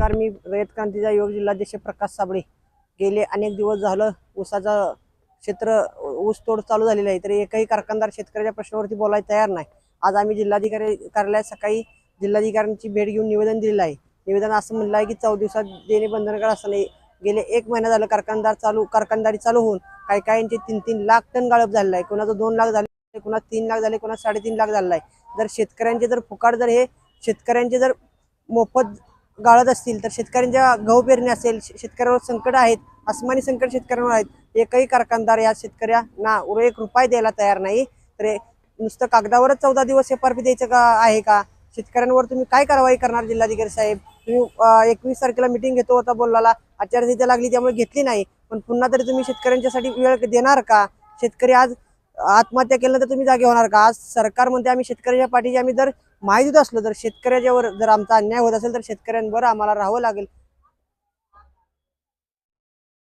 नमस्कार मी रयत क्रांतीचा युवक जिल्हाध्यक्ष प्रकाश साबळे गेले. अनेक दिवस झालं ऊसाचं क्षेत्र ऊस तोड चालू झालेलं आहे. तरी एकही कारखानदार शेतकऱ्याच्या प्रश्नावरती बोलायला तयार नाही. आज आम्ही जिल्हाधिकारी कार्यालयात सकाळी जिल्हाधिकाऱ्यांची भेट घेऊन निवेदन दिलेलं आहे. निवेदन असं म्हणलं आहे की चौ दिवसात देणे बंधनकारक असं नाही. गेले एक महिना झालं कारखानदार चालू कारखानदारी चालू होऊन काही काहींचे तीन तीन लाख टन गाळप झालेलं आहे. कोणाचं दोन लाख झाले कोणाचं तीन लाख झाले कोणाचं साडेतीन लाख झालेलं आहे. जर शेतकऱ्यांचे जर फुकाट जर हे शेतकऱ्यांचे जर मोफत गाळत असतील तर शेतकऱ्यांच्या गहू पेरणी असेल शे- शेतकऱ्यावर संकट आहेत आसमानी संकट शेतकऱ्यांवर आहेत एकही कारखानदार या शेतकऱ्यांना उर एक रुपये द्यायला तयार नाही. तर नुसतं कागदावरच चौदा दिवस एफ आर पी द्यायचं का आहे का? शेतकऱ्यांवर तुम्ही काय कारवाई करणार जिल्हाधिकारी साहेब? तुम्ही एकवीस तारखेला मिटिंग घेतो होता बोललाला आचारसंहिता लागली त्यामुळे घेतली नाही. पण पुन्हा तरी तुम्ही शेतकऱ्यांच्यासाठी वेळ देणार का? शेतकरी आज आत्महत्या केलं तर तुम्ही जागे होणार का? आज सरकार म्हणते आम्ही शेतकऱ्याच्या पाठीशी आम्ही जर माहिती असलं तर शेतकऱ्याच्यावर जर आमचा अन्याय होत असेल तर शेतकऱ्यांवर आम्हाला राहावं लागेल.